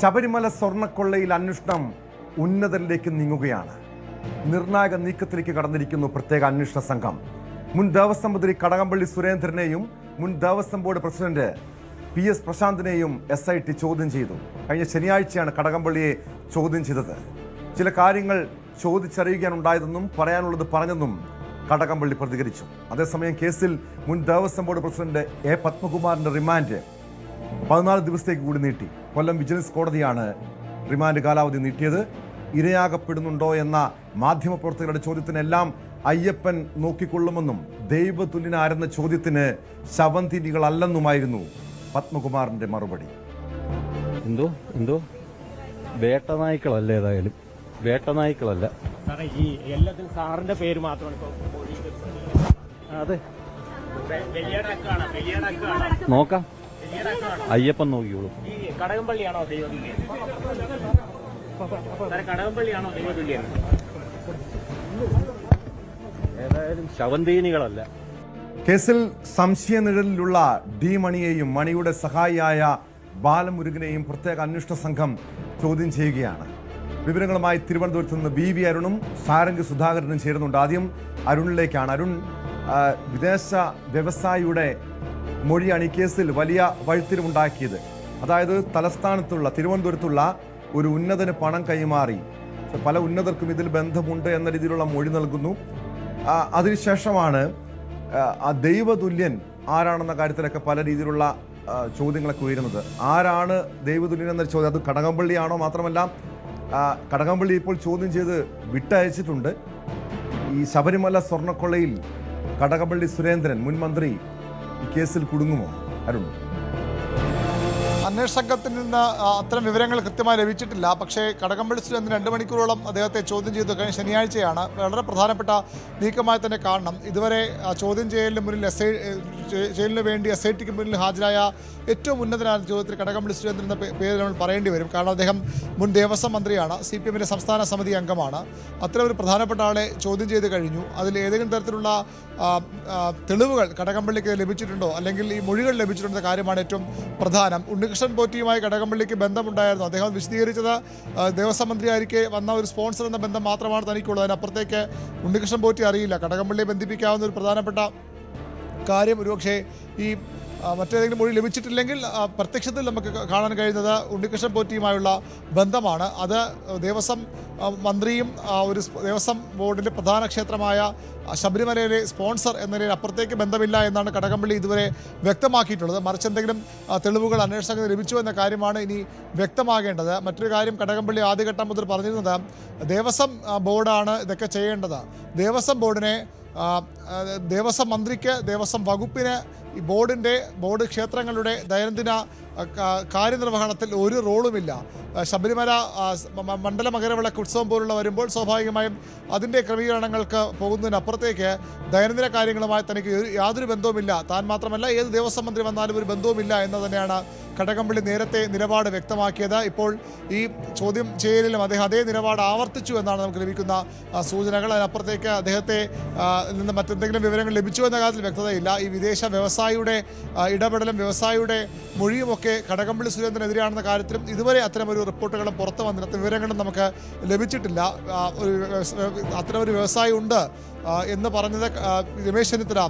ശബരിമല സ്വർണക്കൊള്ളയിൽ അന്വേഷണം ഉന്നതരിലേക്ക് നീങ്ങുകയാണ്. നിർണായക നീക്കത്തിലേക്ക് കടന്നിരിക്കുന്നു പ്രത്യേക അന്വേഷണ സംഘം. മുൻ ദേവസ്വം മന്ത്രി കടകംപള്ളി സുരേന്ദ്രനെയും മുൻ Devaswom board president P S പ്രശാന്തിനെയും S I T ചോദ്യം ചെയ്തു. കഴിഞ്ഞ ശനിയാഴ്ചയാണ് കടകംപള്ളിയെ ചോദ്യം ചെയ്തത്. ചില കാര്യങ്ങൾ ചോദിച്ചറിയുകയാണുണ്ടായതെന്നും പറയാനുള്ളത് പറഞ്ഞെന്നും കടകംപള്ളി പ്രതികരിച്ചു. അതേസമയം കേസിൽ മുൻ ദേവസ്വം ബോർഡ് പ്രസിഡന്റ് എ പത്മകുമാറിന്റെ റിമാൻഡ് പതിനാല് ദിവസത്തേക്ക് കൂടി നീട്ടി. കൊല്ലം വിജിലൻസ് കോടതിയാണ് റിമാൻഡ് കാലാവധി നീട്ടിയത്. ഇരയാകപ്പെടുന്നുണ്ടോ എന്ന മാധ്യമപ്രവർത്തകരുടെ ചോദ്യത്തിനെല്ലാം അയ്യപ്പൻ നോക്കിക്കൊള്ളുമെന്നും ദൈവതുല്യനാരെന്ന ചോദ്യത്തിന് ശവന്തിനികളല്ലെന്നുമായിരുന്നു പത്മകുമാറിന്റെ മറുപടി. എന്തോ? എന്തോ? വേട്ടനായ്ക്കളല്ല ഏതായാലും? വേട്ടനായ്ക്കളല്ല. സാറേ ഈ എല്ലാത്തിനും സാറിന്റെ പേര് മാത്രമാണ് അതെ. നോക്കാം. അയ്യപ്പൻ നോക്കിയോളൂ കടകംപള്ളിയാണോ ദൈവതുല്യൻ കടകംപള്ളിയാണോ ദൈവതുല്യൻ ഏതായാലും ശവന്തീനികളല്ല. കേസിൽ സംശയനിഴലിലുള്ള ഡി മണിയെയും മണിയുടെ സഹായിയായ ബാലമുരുകനെയും പ്രത്യേക അന്വേഷണ സംഘം ചോദ്യം ചെയ്യുകയാണ്. വിവരങ്ങളുമായി തിരുവനന്തപുരത്ത് നിന്ന് ബി വി അരുണും സാരംഗ് സുധാകരനും ചേരുന്നുണ്ട്. ആദ്യം അരുണിലേക്കാണ്. അരുൺ വിദേശ വ്യവസായിയുടെ മൊഴിയാണ് ഈ കേസിൽ വലിയ വഴുത്തിരിവുണ്ടാക്കിയത്. അതായത് തലസ്ഥാനത്തുള്ള തിരുവനന്തപുരത്തുള്ള ഒരു ഉന്നതന് പണം കൈമാറി. പല ഉന്നതർക്കും ഇതിൽ ബന്ധമുണ്ട് എന്ന രീതിയിലുള്ള മൊഴി നൽകുന്നു. അതിനുശേഷമാണ് ആ, ദൈവതുല്യൻ ആരാണെന്ന കാര്യത്തിലൊക്കെ പല രീതിയിലുള്ള ചോദ്യങ്ങളൊക്കെ ഉയരുന്നത്. ആരാണ് ദൈവതുല്യൻ എന്ന ചോദ്യം അത് കടകംപള്ളിയാണോ മാത്രമല്ല കടകംപള്ളി ഇപ്പോൾ ചോദ്യം ചെയ്ത് വിട്ടയച്ചിട്ടുണ്ട്. ഈ ശബരിമല സ്വർണക്കൊള്ളയിൽ കടകംപള്ളി സുരേന്ദ്രൻ മുൻ മന്ത്രി ഈ കേസിൽ കുടുങ്ങുമോ? അരുൺ. അന്വേഷണ സംഘത്തിൽ നിന്ന് അത്തരം വിവരങ്ങൾ കൃത്യമായി ലഭിച്ചിട്ടില്ല. പക്ഷേ കടകംപള്ളി സുരേന്ദ്രൻ രണ്ട് മണിക്കൂറോളം അദ്ദേഹത്തെ ചോദ്യം ചെയ്തു. കഴിഞ്ഞ ശനിയാഴ്ചയാണ് വളരെ പ്രധാനപ്പെട്ട നീക്കമായി തന്നെ കാണണം. ഇതുവരെ ചോദ്യം ചെയ്യലിന് മുന്നിൽ എസ് ഐ ചെയ്യലിന് വേണ്ടി എസ് ഐ ടിക്ക് മുന്നിൽ ഹാജരായ ഏറ്റവും ഉന്നതനായ ചോദ്യത്തിൽ കടകംപള്ളി സുരേന്ദ്രൻ എന്ന പേര് നമ്മൾ പറയേണ്ടി വരും. കാരണം അദ്ദേഹം മുൻ ദേവസ്വം മന്ത്രിയാണ് സി പി എമ്മിന്റെ സംസ്ഥാന സമിതി അംഗമാണ്. അത്ര ഒരു പ്രധാനപ്പെട്ട ആളെ ചോദ്യം ചെയ്ത് കഴിഞ്ഞു. അതിൽ ഏതെങ്കിലും തരത്തിലുള്ള തെളിവുകൾ കടകംപള്ളിക്ക് ലഭിച്ചിട്ടുണ്ടോ? അല്ലെങ്കിൽ ഈ മൊഴികൾ ലഭിച്ചിട്ടുണ്ടോ എന്ന കാര്യമാണ് ഏറ്റവും പ്രധാനം. ഉണ്ണികൃഷ്ണൻ പോറ്റിയുമായി കടകംപള്ളിക്ക് ബന്ധമുണ്ടായിരുന്നു. അദ്ദേഹം വിശദീകരിച്ചത് ദേവസ്വം മന്ത്രിയായിരിക്കെ വന്ന ഒരു സ്പോൺസർ എന്ന ബന്ധം മാത്രമാണ് തനിക്കുള്ളത്. അതിനപ്പുറത്തേക്ക് ഉണ്ണികൃഷ്ണൻ പോറ്റി അറിയില്ല. കടകംപള്ളിയെ ബന്ധിപ്പിക്കാവുന്ന ഒരു പ്രധാനപ്പെട്ട കാര്യം ഒരുപക്ഷെ ഈ മറ്റേതെങ്കിലും മൊഴി ലഭിച്ചിട്ടില്ലെങ്കിൽ പ്രത്യക്ഷത്തിൽ നമുക്ക് കാണാൻ കഴിയുന്നത് ഉണ്ണികൃഷ്ണൻ പോറ്റിയുമായുള്ള ബന്ധമാണ്. അത് ദേവസ്വം മന്ത്രിയും ഒരു ദേവസ്വം ബോർഡിന്റെ പ്രധാന ക്ഷേത്രമായ ശബരിമലയിലെ സ്പോൺസർ എന്ന നിലയിൽ അപ്പുറത്തേക്ക് ബന്ധമില്ല എന്നാണ് കടകംപള്ളി ഇതുവരെ വ്യക്തമാക്കിയിട്ടുള്ളത്. മറിച്ച് എന്തെങ്കിലും തെളിവുകൾ അന്വേഷണത്തിന് ലഭിച്ചു എന്ന കാര്യമാണ് ഇനി വ്യക്തമാകേണ്ടത്. മറ്റൊരു കാര്യം കടകംപള്ളി ആദ്യഘട്ടം മുതൽ പറഞ്ഞിരുന്നത് ദേവസ്വം ബോർഡാണ് ഇതൊക്കെ ചെയ്യേണ്ടത്. ദേവസ്വം ബോർഡിനെ ദേവസ്വം മന്ത്രിക്ക് ദേവസ്വം വകുപ്പിന് ഈ ബോർഡിന്റെ ബോർഡ് ക്ഷേത്രങ്ങളുടെ ദൈനംദിന കാര്യനിർവഹണത്തിൽ ഒരു റോളുമില്ല. ശബരിമല മണ്ഡല മകരവിളക്ക് ഉത്സവം പോലുള്ള വരുമ്പോൾ സ്വാഭാവികമായും അതിന്റെ ക്രമീകരണങ്ങൾക്ക് പോകുന്നതിനപ്പുറത്തേക്ക് ദൈനംദിന കാര്യങ്ങളുമായി തനിക്ക് യാതൊരു ബന്ധവുമില്ല. താൻ മാത്രമല്ല ഏത് ദേവസ്വം മന്ത്രി വന്നാലും ഒരു ബന്ധവുമില്ല എന്ന് തന്നെയാണ് കടകംപള്ളി നേരത്തെ നിലപാട് വ്യക്തമാക്കിയത്. ഇപ്പോൾ ഈ ചോദ്യം ചെയ്യലിലും അദ്ദേഹം അതേ നിലപാട് ആവർത്തിച്ചു എന്നാണ് നമുക്ക് ലഭിക്കുന്ന സൂചനകൾ. അതിനപ്പുറത്തേക്ക് അദ്ദേഹത്തെ നിന്ന് മറ്റെന്തെങ്കിലും വിവരങ്ങൾ ലഭിച്ചു എന്ന കാര്യത്തിൽ വ്യക്തതയില്ല. ഈ വിദേശ വ്യവസായിയുടെ ഇടപെടലും വ്യവസായിയുടെ മൊഴിയുമൊക്കെ കടകംപള്ളി സുരേന്ദ്രനെതിരാണെന്ന കാര്യത്തിലും ഇതുവരെ അത്തരമൊരു റിപ്പോർട്ടുകളും പുറത്തു വന്നിട്ട് വിവരങ്ങളും നമുക്ക് ലഭിച്ചിട്ടില്ല. ഒരു അത്തരമൊരു വ്യവസായി ഉണ്ട് എന്ന് പറഞ്ഞത് രമേശ് ചെന്നിത്തല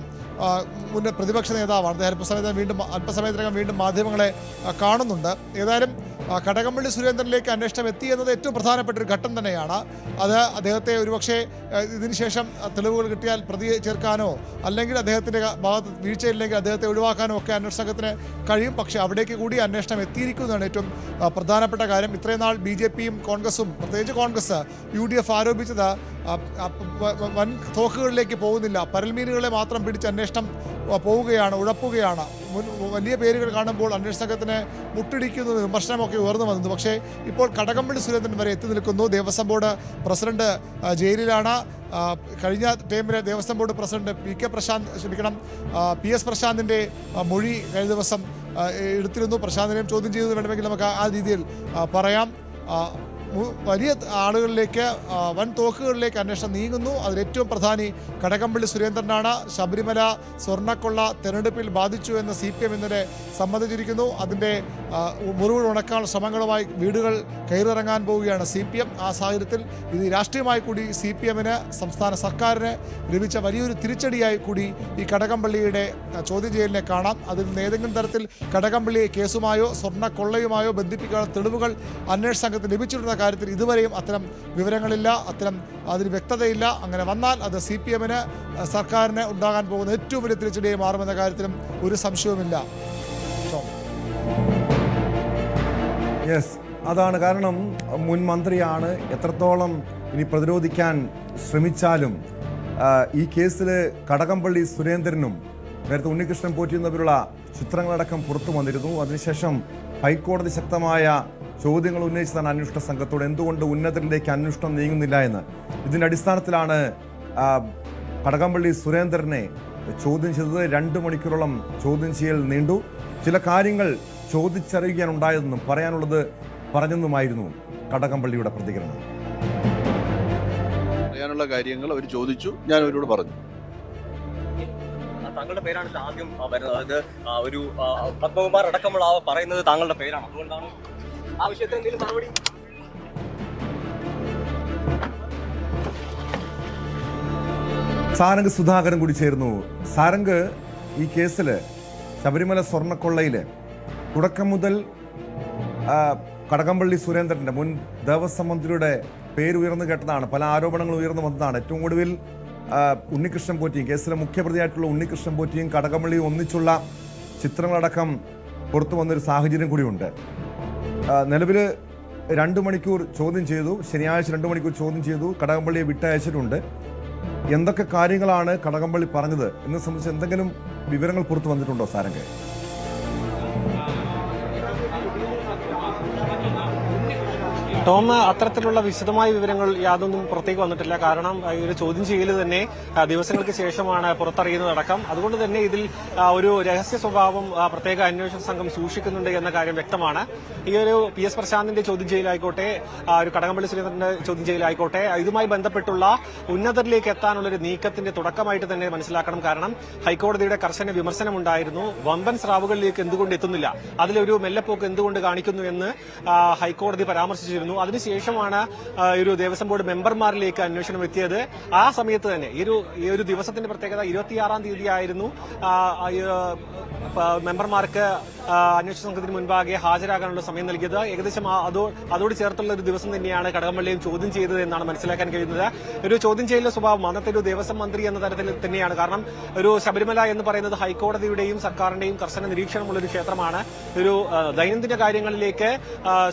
മുൻ പ്രതിപക്ഷ നേതാവാണ്. അദ്ദേഹം അല്പസമയത്തിനകം വീണ്ടും അല്പസമയത്തിനകം വീണ്ടും മാധ്യമങ്ങളെ കാണുന്നുണ്ട്. ഏതായാലും കടകംപള്ളി സുരേന്ദ്രനിലേക്ക് അന്വേഷണം എത്തി എന്നത് ഏറ്റവും പ്രധാനപ്പെട്ട ഒരു ഘട്ടം തന്നെയാണ്. അത് അദ്ദേഹത്തെ ഒരുപക്ഷെ ഇതിനുശേഷം തെളിവുകൾ കിട്ടിയാൽ പ്രതി ചേർക്കാനോ അല്ലെങ്കിൽ അദ്ദേഹത്തിന്റെ ഭാഗത്ത് വീഴ്ചയില്ലെങ്കിൽ അദ്ദേഹത്തെ ഒഴിവാക്കാനോ ഒക്കെ അന്വേഷണ സംഘത്തിന് കഴിയും. പക്ഷേ അവിടേക്ക് കൂടി അന്വേഷണം എത്തിയിരിക്കുന്നതാണ് ഏറ്റവും പ്രധാനപ്പെട്ട കാര്യം. ഇത്രയും നാൾ ബി കോൺഗ്രസും പ്രത്യേകിച്ച് കോൺഗ്രസ് യു ആരോപിച്ചത് വൻ തോക്കുകളിലേക്ക് പോകുന്നില്ല. പരൽമീനുകളെ മാത്രം പിടിച്ച് അന്വേഷണം പോവുകയാണ് ഉഴപ്പുകയാണ്. വലിയ പേരുകൾ കാണുമ്പോൾ അന്വേഷണ സംഘത്തിന് മുട്ടിടിക്കുന്ന വിമർശനമൊക്കെ ഉയർന്നു വന്നത് പക്ഷേ ഇപ്പോൾ കടകംപള്ളി സുരേന്ദ്രൻ വരെ എത്തി നിൽക്കുന്നു. ദേവസ്വം ബോർഡ് പ്രസിഡന്റ് ജയിലിലാണ്. കഴിഞ്ഞ ടൈമിലെ Devaswom board president P K Prashanth ക്ഷമിക്കണം പി എസ് പ്രശാന്തിന്റെ മൊഴി കഴിഞ്ഞ ദിവസം എടുത്തിരുന്നു. പ്രശാന്തിനെയും ചോദ്യം ചെയ്തു വേണമെങ്കിൽ നമുക്ക് ആ രീതിയിൽ പറയാം. വലിയ ആളുകളിലേക്ക് വൻ തോക്കുകളിലേക്ക് അന്വേഷണം നീങ്ങുന്നു. അതിലേറ്റവും പ്രധാനി കടകംപള്ളി സുരേന്ദ്രനാണ്. ശബരിമല സ്വർണക്കൊള്ള തെരഞ്ഞെടുപ്പിൽ ബാധിച്ചു എന്ന് സി പി എം ഇന്നലെ സമ്മതിച്ചിരിക്കുന്നു. അതിന്റെ മുറിവ് ഉണക്കാനുള്ള ശ്രമങ്ങളുമായി വീടുകൾ കയറിറങ്ങാൻ പോവുകയാണ് സി പി എം ആ സാഹചര്യത്തിൽ ഇത് രാഷ്ട്രീയമായി കൂടി സി പി എമ്മിന് സംസ്ഥാന സർക്കാരിന് ലഭിച്ച വലിയൊരു തിരിച്ചടിയായി കൂടി ഈ കടകംപള്ളിയുടെ ചോദ്യം ചെയ്യലിനെ കാണാം. അതിൽ നിന്ന് ഏതെങ്കിലും തരത്തിൽ കടകംപള്ളിയെ കേസുമായോ സ്വർണക്കൊള്ളയുമായോ ബന്ധിപ്പിക്കാനുള്ള തെളിവുകൾ അന്വേഷണ സംഘത്തിന് ലഭിച്ചിട്ടുള്ള കാര്യത്തിൽ ഇതുവരെയും അത്തരം വിവരങ്ങളില്ല അത്തരം അതിന് വ്യക്തതയില്ല. അങ്ങനെ വന്നാൽ അത് സി പി എമ്മിന് സർക്കാരിന് ഉണ്ടാകാൻ പോകുന്ന ഏറ്റവും വലിയ തിരിച്ചടിയായി മാറുമെന്ന കാര്യത്തിലും ഒരു സംശയവുമില്ല. യെസ് അതാണ് കാരണം. മുൻ മന്ത്രിയാണ് എത്രത്തോളം ഇനി പ്രതിരോധിക്കാൻ ശ്രമിച്ചാലും ഈ കേസിൽ കടകംപള്ളി സുരേന്ദ്രനും നേരത്തെ ഉണ്ണികൃഷ്ണൻ പോറ്റി എന്നിവരുള്ള ചിത്രങ്ങളടക്കം പുറത്തു വന്നിരുന്നു. അതിനുശേഷം ഹൈക്കോടതി ശക്തമായ ചോദ്യങ്ങൾ ഉന്നയിച്ചതാണ് അന്വേഷണ സംഘത്തോട് എന്തുകൊണ്ട് ഉന്നതരിലേക്ക് അന്വേഷണം നീങ്ങുന്നില്ല എന്ന്. ഇതിന്റെ അടിസ്ഥാനത്തിലാണ് കടകംപള്ളി സുരേന്ദ്രനെ ചോദ്യം ചെയ്തത്. രണ്ട് മണിക്കൂറോളം ചോദ്യം ചെയ്യൽ നീണ്ടു. ചില കാര്യങ്ങൾ ചോദിച്ചറിയുകയാണുണ്ടായതെന്നും പറയാനുള്ളത് പറഞ്ഞെന്നുമായിരുന്നു കടകംപള്ളിയുടെ പ്രതികരണം. പറയാനുള്ള കാര്യങ്ങൾ അവർ ചോദിച്ചു. ഞാൻ അവരോട് പറഞ്ഞു. താങ്കളുടെ പേരാണ് ആദ്യം വരുന്നത്. അതായത് ഒരു പത്മകുമാർ അടക്കമുള്ള ആ പറയുന്നത് താങ്കളുടെ പേരാണ്. അതുകൊണ്ടാണ്? ആ വിഷയത്തിൽ എന്തെങ്കിലും മറുപടി സാരംഗ് സുധാകരൻ കൂടി ചേർന്നു സാരംഗ് ഈ കേസിൽ ശബരിമല സ്വർണക്കൊള്ളയിൽ തുടക്കം മുതൽ കടകംപള്ളി സുരേന്ദ്രന്റെ മുൻ ദേവസ്വം മന്ത്രിയുടെ പേര് ഉയർന്നു കേട്ടതാണ്. പല ആരോപണങ്ങളും ഉയർന്നു വന്നതാണ്. ഏറ്റവും ഒടുവിൽ ഉണ്ണികൃഷ്ണൻ പോറ്റിയും കേസിലെ മുഖ്യപ്രതിയായിട്ടുള്ള ഉണ്ണികൃഷ്ണൻ പോറ്റിയും കടകംപള്ളിയും ഒന്നിച്ചുള്ള ചിത്രങ്ങളടക്കം പുറത്തു വന്നൊരു സാഹചര്യം കൂടിയുണ്ട്. നിലവിൽ രണ്ട് മണിക്കൂർ ചോദ്യം ചെയ്തു. ശനിയാഴ്ച രണ്ട് മണിക്കൂർ ചോദ്യം ചെയ്തു. കടകംപള്ളിയെ വിട്ടയച്ചിട്ടുണ്ട്. എന്തൊക്കെ കാര്യങ്ങളാണ് കടകംപള്ളി പറഞ്ഞത്? എന്നെ സംബന്ധിച്ച് എന്തെങ്കിലും വിവരങ്ങൾ പുറത്തു വന്നിട്ടുണ്ടോ സാരംഗ്? ടോം അത്തരത്തിലുള്ള വിശദമായ വിവരങ്ങൾ യാതൊന്നും പുറത്തേക്ക് വന്നിട്ടില്ല. കാരണം ഒരു ചോദ്യം ചെയ്യൽ തന്നെ ദിവസങ്ങൾക്ക് ശേഷമാണ് പുറത്തറിയുന്നതടക്കം. അതുകൊണ്ട് തന്നെ ഇതിൽ ഒരു രഹസ്യ സ്വഭാവം പ്രത്യേക അന്വേഷണ സംഘം സൂക്ഷിക്കുന്നുണ്ട് എന്ന കാര്യം വ്യക്തമാണ്. ഈ ഒരു പി എസ് പ്രശാന്തിന്റെ ചോദ്യം ചെയ്യലായിക്കോട്ടെ ഒരു കടകംപള്ളി സുരേന്ദ്രന്റെ ചോദ്യം ചെയ്യലായിക്കോട്ടെ ഇതുമായി ബന്ധപ്പെട്ടുള്ള ഉന്നതരിലേക്ക് എത്താനുള്ള ഒരു നീക്കത്തിന്റെ തുടക്കമായിട്ട് തന്നെ മനസ്സിലാക്കണം. കാരണം ഹൈക്കോടതിയുടെ കർശന വിമർശനമുണ്ടായിരുന്നു. വമ്പൻ സ്രാവുകളിലേക്ക് എന്തുകൊണ്ട് എത്തുന്നില്ല? അതിലൊരു മെല്ലപ്പോക്ക് എന്തുകൊണ്ട് കാണിക്കുന്നു എന്ന് ഹൈക്കോടതി പരാമർശിച്ചിരുന്നു. അതിനുശേഷമാണ് ആ, ഈ ഒരു ദേവസ്വം ബോർഡ് മെമ്പർമാരിലേക്ക് അന്വേഷണം എത്തിയത്. ആ സമയത്ത് തന്നെ ഈ ഒരു ഈ ഒരു ദിവസത്തിന്റെ പ്രത്യേകത ഇരുപത്തിയാറാം തീയതി ആയിരുന്നു മെമ്പർമാർക്ക് അന്വേഷണ സംഘത്തിന് മുൻപാകെ ഹാജരാകാനുള്ള സമയം നൽകിയത്. ഏകദേശം അതോ അതോട് ചേർത്തുള്ള ഒരു ദിവസം തന്നെയാണ് കടകംപള്ളിയും ചോദ്യം ചെയ്തത് എന്നാണ് മനസ്സിലാക്കാൻ കഴിയുന്നത്. ഒരു ചോദ്യം ചെയ്യലിന്റെ സ്വഭാവം അന്നത്തെ ഒരു ദേവസ്വം മന്ത്രി എന്ന തരത്തിൽ തന്നെയാണ്. കാരണം ഒരു ശബരിമല എന്ന് പറയുന്നത് ഹൈക്കോടതിയുടെയും സർക്കാരിന്റെയും കർശന നിരീക്ഷണമുള്ള ഒരു ക്ഷേത്രമാണ്. ഒരു ദൈനംദിന കാര്യങ്ങളിലേക്ക്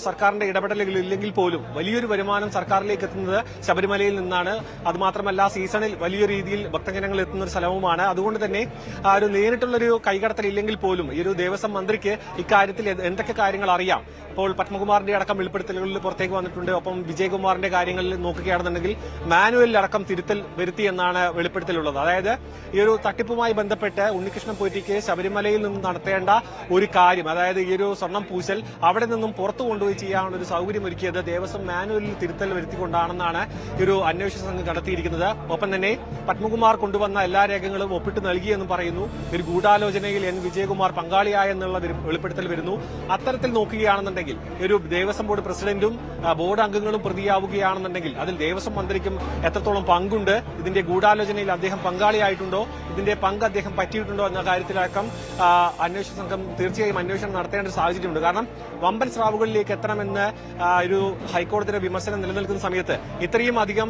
സർക്കാരിന്റെ ഇടപെടലുകൾ ഇല്ലെങ്കിൽ പോലും വലിയൊരു വരുമാനം സർക്കാരിലേക്ക് എത്തുന്നത് ശബരിമലയിൽ നിന്നാണ്. അതുമാത്രമല്ല സീസണിൽ വലിയ രീതിയിൽ ഭക്തജനങ്ങൾ എത്തുന്ന ഒരു സ്ഥലവുമാണ്. അതുകൊണ്ട് തന്നെ ആ ഒരു നേരിട്ടുള്ളൊരു കൈകടത്തൽ ഇല്ലെങ്കിൽ പോലും ഈ ഒരു ദേവസ്വം മന്ത്രിക്ക് ഇക്കാര്യത്തിൽ എന്ത് എന്തൊക്കെ കാര്യങ്ങൾ അറിയാം? അപ്പോൾ പത്മകുമാറിന്റെ അടക്കം വെളിപ്പെടുത്തലുകളിൽ പുറത്തേക്ക് വന്നിട്ടുണ്ട്. ഒപ്പം വിജയകുമാറിന്റെ കാര്യങ്ങളിൽ നോക്കുകയാണെന്നുണ്ടെങ്കിൽ മാനുവലിൽ അടക്കം തിരുത്തൽ വരുത്തി എന്നാണ് വെളിപ്പെടുത്തലുള്ളത്. അതായത് ഈ ഒരു തട്ടിപ്പുമായി ബന്ധപ്പെട്ട് ഉണ്ണികൃഷ്ണൻ പോറ്റിക്ക് ശബരിമലയിൽ നിന്നും നടത്തേണ്ട ഒരു കാര്യം അതായത് ഈ ഒരു സ്വർണം പൂശൽ അവിടെ നിന്നും പുറത്തു കൊണ്ടുപോയി ചെയ്യാനുള്ള ഒരു സൗകര്യം ഒരുക്കിയത് ദേവസ്വം മാനുവലിൽ തിരുത്തൽ വരുത്തിക്കൊണ്ടാണെന്നാണ് ഈ ഒരു അന്വേഷണ സംഘം കണ്ടെത്തിയിരിക്കുന്നത് ഒപ്പം തന്നെ പത്മകുമാർ കൊണ്ടുവന്ന എല്ലാ രേഖകളും ഒപ്പിട്ട് നൽകിയെന്നും പറയുന്നു. ഒരു ഗൂഢാലോചനയിൽ എൻ വിജയകുമാർ പങ്കാളിയായെന്നുള്ള വെളിപ്പെടുത്തൽ വരുന്നു. അത്തരത്തിൽ നോക്കുകയാണെന്നുണ്ടെങ്കിൽ ഒരു ദേവസ്വം ബോർഡ് പ്രസിഡന്റും ബോർഡ് അംഗങ്ങളും പ്രതിയാവുകയാണെന്നുണ്ടെങ്കിൽ അതിൽ ദേവസ്വം മന്ത്രിക്കും എത്രത്തോളം പങ്കുണ്ട് ഇതിന്റെ ഗൂഢാലോചനയിൽ അദ്ദേഹം പങ്കാളിയായിട്ടുണ്ടോ ഇതിന്റെ പങ്ക് അദ്ദേഹം പറ്റിയിട്ടുണ്ടോ എന്ന കാര്യത്തിലടക്കം അന്വേഷണ സംഘം തീർച്ചയായും അന്വേഷണം നടത്തേണ്ട ഒരു സാഹചര്യമുണ്ട്. കാരണം വമ്പൻ സ്രാവുകളിലേക്ക് എത്തണമെന്ന് ഒരു ഹൈക്കോടതിയുടെ വിമർശനം നിലനിൽക്കുന്ന സമയത്ത് ഇത്രയും അധികം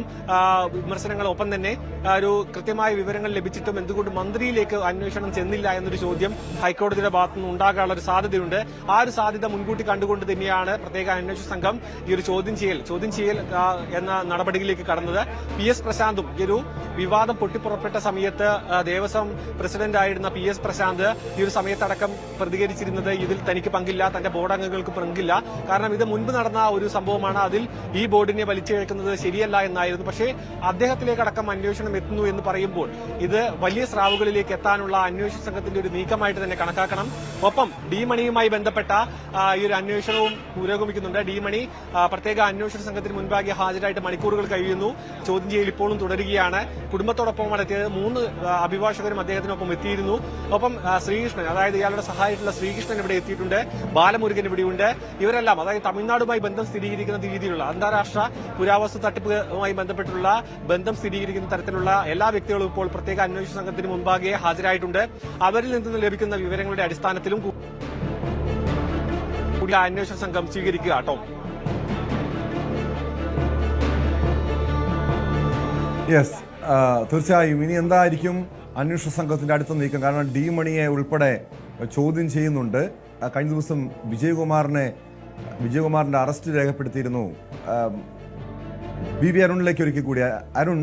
വിമർശനങ്ങൾ ഒപ്പം തന്നെ ഒരു കൃത്യമായ വിവരങ്ങൾ ലഭിച്ചിട്ടും എന്തുകൊണ്ട് മന്ത്രിയിലേക്ക് അന്വേഷണം ചെന്നില്ല എന്നൊരു ചോദ്യം ഹൈക്കോടതിയുടെ ഭാഗത്തുനിന്ന് ഉണ്ടാകാനുള്ള ഒരു സാധ്യതയുണ്ട്. ആ ഒരു സാധ്യത മുൻകൂട്ടി കണ്ടുകൊണ്ട് തന്നെയാണ് പ്രത്യേക അന്വേഷണ സംഘം ഈ ഒരു ചോദ്യം ചെയ്യൽ ചോദ്യം ചെയ്യൽ എന്ന നടപടിയിലേക്ക് കടന്നത്. പി എസ് പ്രശാന്തും ഈ ഒരു വിവാദം പൊട്ടിപ്പുറപ്പെട്ട സമയത്ത് ദേവസ്വം പ്രസിഡന്റായിരുന്ന പി എസ് പ്രശാന്ത് ഈ ഒരു സമയത്തടക്കം പ്രതികരിച്ചിരുന്നത് ഇതിൽ തനിക്ക് പങ്കില്ല തന്റെ ബോർഡ് അംഗങ്ങൾക്ക് പങ്കില്ല. കാരണം ഇത് മുൻപ് നടന്ന ഒരു സംഭവമാണ്. അതിൽ ഈ ബോർഡിനെ വലിച്ചിഴക്കുന്നത് ശരിയല്ല എന്നായിരുന്നു. പക്ഷേ അദ്ദേഹത്തിലേക്കടക്കം അന്വേഷണം എത്തുന്നു എന്ന് പറയുമ്പോൾ ഇത് വലിയ സ്രാവുകളിലേക്ക് എത്താനുള്ള അന്വേഷണ സംഘത്തിന്റെ ഒരു നീക്കമായിട്ട് തന്നെ കണക്കാക്കണം. ഒപ്പം ഡി മണിയുമായി ബന്ധപ്പെട്ട ഈ ഒരു അന്വേഷണവും പുരോഗമിക്കുന്നുണ്ട്. ഡി മണി പ്രത്യേക അന്വേഷണ സംഘത്തിന് മുൻപാകെ ഹാജരായിട്ട് മണിക്കൂറുകൾ കഴിയുന്നു. ചോദ്യം ചെയ്യൽ ഇപ്പോഴും തുടരുകയാണ്. കുടുംബത്തോടൊപ്പമാണ് എത്തിയത്. മൂന്ന് അഭിഭാഷകരും അദ്ദേഹത്തിനൊപ്പം എത്തിയിരുന്നു. ഒപ്പം ശ്രീകൃഷ്ണൻ അതായത് ഇയാളുടെ സഹായത്തിലുള്ള ശ്രീകൃഷ്ണൻ ഇവിടെ എത്തിയിട്ടുണ്ട്. ബാലമുരുകൻ ഇവിടെയുണ്ട്. ഇവരെല്ലാം അതായത് തമിഴ്നാടുമായി ബന്ധം സ്ഥിരീകരിക്കുന്ന രീതിയിലുള്ള അന്താരാഷ്ട്ര പുരാവസ്തു തട്ടിപ്പുമായി ബന്ധപ്പെട്ടുള്ള ബന്ധം സ്ഥിരീകരിക്കുന്ന തരത്തിലുള്ള എല്ലാ വ്യക്തികളും ഇപ്പോൾ പ്രത്യേക അന്വേഷണ സംഘത്തിന് മുൻപാകെ ഹാജരായിട്ടുണ്ട്. അവരിൽ നിന്ന് ലഭിക്കുന്ന വിവരങ്ങളുടെ അടിസ്ഥാനത്തിലും കൂടി അന്വേഷണ സംഘം സ്വീകരിക്കുക കേട്ടോ. യെസ് തീർച്ചയായും. ഇനി എന്തായിരിക്കും അന്വേഷണ സംഘത്തിന്റെ അടുത്ത നീക്കം? കാരണം ഡി മണിയെ ഉൾപ്പെടെ ചോദ്യം ചെയ്യുന്നുണ്ട്. കഴിഞ്ഞ ദിവസം വിജയകുമാറിനെ വിജയകുമാറിന്റെ അറസ്റ്റ് രേഖപ്പെടുത്തിയിരുന്നു. ബി വി അരുണിലേക്ക് ഒരുക്കി കൂടി. അരുൺ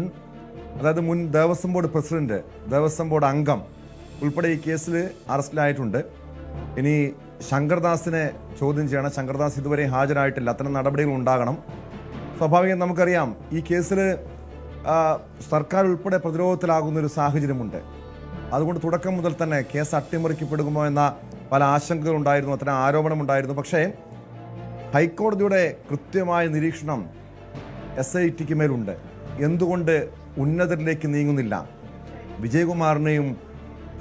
അതായത് മുൻ Devaswom board president Devaswom board അംഗം ഉൾപ്പെടെ ഈ കേസിൽ അറസ്റ്റിലായിട്ടുണ്ട്. ഇനി ശങ്കർദാസിനെ ചോദ്യം ചെയ്യണം. ശങ്കർദാസ് ഇതുവരെ ഹാജരായിട്ടില്ല. അത്തരം നടപടികൾ ഉണ്ടാകണം. സ്വാഭാവികം നമുക്കറിയാം ഈ കേസിൽ സർക്കാർ ഉൾപ്പെടെ പ്രതിരോധത്തിലാകുന്ന ഒരു സാഹചര്യമുണ്ട്. അതുകൊണ്ട് തുടക്കം മുതൽ തന്നെ കേസ് അട്ടിമറിക്കപ്പെടുമോ എന്ന പല ആശങ്കകളുണ്ടായിരുന്നു അത്തരം ആരോപണമുണ്ടായിരുന്നു. പക്ഷേ ഹൈക്കോടതിയുടെ കൃത്യമായ നിരീക്ഷണം എസ് ഐ ടിക്ക് മേലുണ്ട്. എന്തുകൊണ്ട് ഉന്നതരിലേക്ക് നീങ്ങുന്നില്ല? വിജയകുമാറിനെയും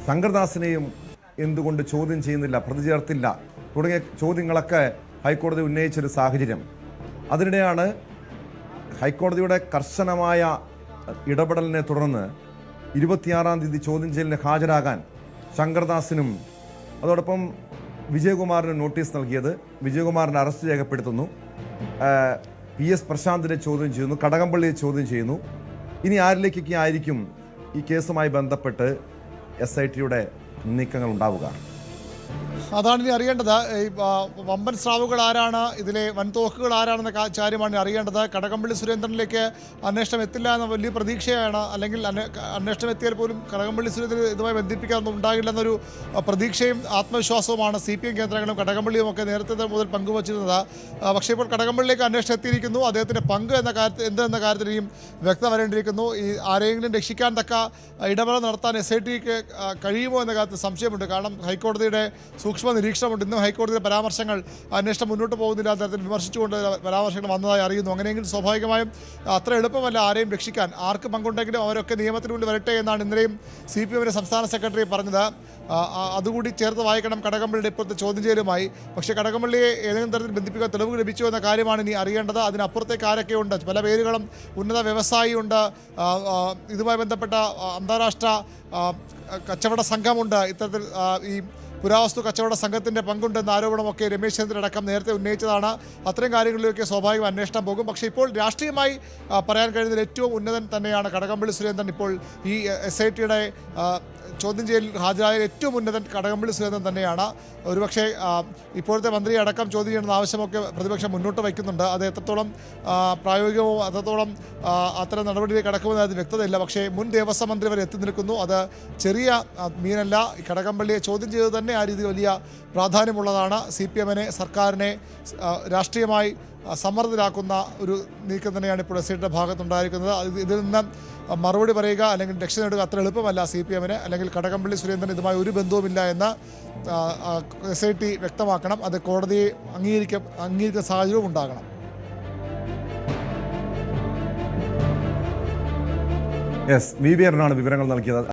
ശങ്കർദാസിനെയും എന്തുകൊണ്ട് ചോദ്യം ചെയ്യുന്നില്ല? പ്രതി ചേർത്തില്ല. തുടങ്ങിയ ചോദ്യങ്ങളൊക്കെ ഹൈക്കോടതി ഉന്നയിച്ചൊരു സാഹചര്യം. അതിനിടെയാണ് ഹൈക്കോടതിയുടെ കർശനമായ ഇടപെടലിനെ തുടർന്ന് ഇരുപത്തിയാറാം തീയതി ചോദ്യം ചെയ്യലിന് ഹാജരാകാൻ ശങ്കർദാസിനും അതോടൊപ്പം വിജയകുമാറിന് നോട്ടീസ് നൽകിയത്. വിജയകുമാറിനെ അറസ്റ്റ് രേഖപ്പെടുത്തുന്നു. പി എസ് പ്രശാന്തിനെ ചോദ്യം ചെയ്യുന്നു. കടകംപള്ളിയെ ചോദ്യം ചെയ്യുന്നു. ഇനി ആരിലേക്കൊക്കെ ആയിരിക്കും ഈ കേസുമായി ബന്ധപ്പെട്ട് എസ് ഐ ടിയുടെ നീക്കങ്ങൾ ഉണ്ടാവുക? അതാണ് ഇനി അറിയേണ്ടത്. ഈ വമ്പൻ സ്രാവുകൾ ആരാണ്? ഇതിലെ വൻതോക്കുകൾ ആരാണെന്ന കാര്യമാണ് അറിയേണ്ടത്. കടകംപള്ളി സുരേന്ദ്രനിലേക്ക് അന്വേഷണം എത്തില്ല എന്ന വലിയ പ്രതീക്ഷയാണ്. അല്ലെങ്കിൽ അന്വേ- അന്വേഷണം എത്തിയാൽ പോലും കടകംപള്ളി സുരേന്ദ്രൻ ഇതുമായി ബന്ധിപ്പിക്കാനൊന്നും ഉണ്ടാകില്ല എന്നൊരു പ്രതീക്ഷയും ആത്മവിശ്വാസവുമാണ് സി പി എം കേന്ദ്രങ്ങളും കടകംപള്ളിയും ഒക്കെ നേരത്തെ മുതൽ പങ്കുവച്ചിരുന്നത്. പക്ഷേ ഇപ്പോൾ കടകംപള്ളിയിലേക്ക് അന്വേഷണം എത്തിയിരിക്കുന്നു. അദ്ദേഹത്തിന്റെ പങ്ക് എന്ന കാര്യത്തിൽ എന്തെന്ന കാര്യത്തിൽ ഇനിയും വ്യക്തത വരേണ്ടിയിരിക്കുന്നു. ഈ ആരെയെങ്കിലും രക്ഷിക്കാൻ തക്ക ഇടപെടൽ നടത്താൻ എസ് ഐ ടിക്ക് കഴിയുമോ എന്ന കാര്യത്തിൽ സംശയമുണ്ട്. കാരണം ഹൈക്കോടതിയുടെ സൂക്ഷ്മ നിരീക്ഷണമുണ്ട്. ഇന്നും ഹൈക്കോടതിയുടെ പരാമർശങ്ങൾ അന്വേഷണം മുന്നോട്ട് പോകുന്നില്ല. തരത്തിൽ വിമർശിച്ചുകൊണ്ട് പരാമർശങ്ങൾ വന്നതായി അറിയുന്നു. അങ്ങനെയെങ്കിൽ സ്വാഭാവികമായും അത്ര എളുപ്പമല്ല ആരെയും രക്ഷിക്കാൻ. ആർക്ക് പങ്കുണ്ടെങ്കിലും അവരൊക്കെ നിയമത്തിനുള്ളിൽ വരട്ടെ എന്നാണ് ഇന്നലെയും സി പി എമ്മിന്റെ സംസ്ഥാന സെക്രട്ടറി പറഞ്ഞത്. അതുകൂടി ചേർത്ത് വായിക്കണം കടകംപള്ളിയുടെ ഇപ്പോഴത്തെ ചോദ്യം ചെയ്യലുമായി. പക്ഷേ കടകംപള്ളിയെ ഏതെങ്കിലും തരത്തിൽ ബന്ധിപ്പിക്കാൻ തെളിവ് ലഭിച്ചു എന്ന കാര്യമാണ് ഇനി അറിയേണ്ടത്. അതിനപ്പുറത്തേക്ക് ആരൊക്കെയുണ്ട്? പല പേരുകളും ഉന്നത വ്യവസായിയുണ്ട്. ഇതുമായി ബന്ധപ്പെട്ട അന്താരാഷ്ട്ര കച്ചവട സംഘമുണ്ട്. ഇത്തരത്തിൽ ഈ പുരാവസ്തു കച്ചവട സംഘത്തിന്റെ പങ്കുണ്ടെന്ന ആരോപണമൊക്കെ രമേശ് അടക്കം നേരത്തെ ഉന്നയിച്ചതാണ്. അത്തരം കാര്യങ്ങളിലൊക്കെ സ്വാഭാവികം അന്വേഷണം പോകും. പക്ഷേ ഇപ്പോൾ രാഷ്ട്രീയമായി പറയാൻ കഴിയുന്നതിൽ ഏറ്റവും ഉന്നതൻ തന്നെയാണ് കടകംപള്ളി സുരേന്ദ്രൻ. ഇപ്പോൾ ഈ എസ് ഐ ടിയുടെ ചോദ്യം ചെയ്യൽ ഹാജരായ ഏറ്റവും ഉന്നതൻ കടകംപള്ളി സുരേന്ദ്രൻ തന്നെയാണ്. ഒരുപക്ഷെ ഇപ്പോഴത്തെ മന്ത്രി അടക്കം ചോദ്യം ചെയ്യണമെന്ന ആവശ്യമൊക്കെ പ്രതിപക്ഷം മുന്നോട്ട് വയ്ക്കുന്നുണ്ട്. അത് എത്രത്തോളം പ്രായോഗികമോ അത്രത്തോളം അത്തരം നടപടിയിലേക്ക് കടക്കുമെന്ന് അത് വ്യക്തതയില്ല. പക്ഷേ മുൻ ദേവസ്വം മന്ത്രി വരെ എത്തി നിൽക്കുന്നു. അത് ചെറിയ മീനല്ല. കടകംപള്ളിയെ ചോദ്യം ചെയ്തത് തന്നെ ആ രീതിയിൽ വലിയ പ്രാധാന്യമുള്ളതാണ്. സി പി എമ്മിനെ സർക്കാരിനെ രാഷ്ട്രീയമായി സമ്മർദ്ദത്തിലാക്കുന്ന ഒരു നീക്കം തന്നെയാണ് ഇപ്പോൾ എസ് സിയുടെ ഭാഗത്തുണ്ടായിരിക്കുന്നത്. ഇതിൽ നിന്ന് മറുപടി പറയുക അല്ലെങ്കിൽ രക്ഷ നേടുക അത്ര എളുപ്പമല്ല സി പി എമ്മിന്. അല്ലെങ്കിൽ കടകംപള്ളി സുരേന്ദ്രൻ ഇതുമായി ഒരു ബന്ധവുമില്ല എന്ന് എസ് ഐ ടി വ്യക്തമാക്കണം. അത് കോടതിയെ അംഗീകരിക്ക അംഗീകരിക്കുന്ന സാഹചര്യവും ഉണ്ടാകണം. എസ് വി വി ആറിനാണ് വിവരങ്ങൾ നൽകിയത്.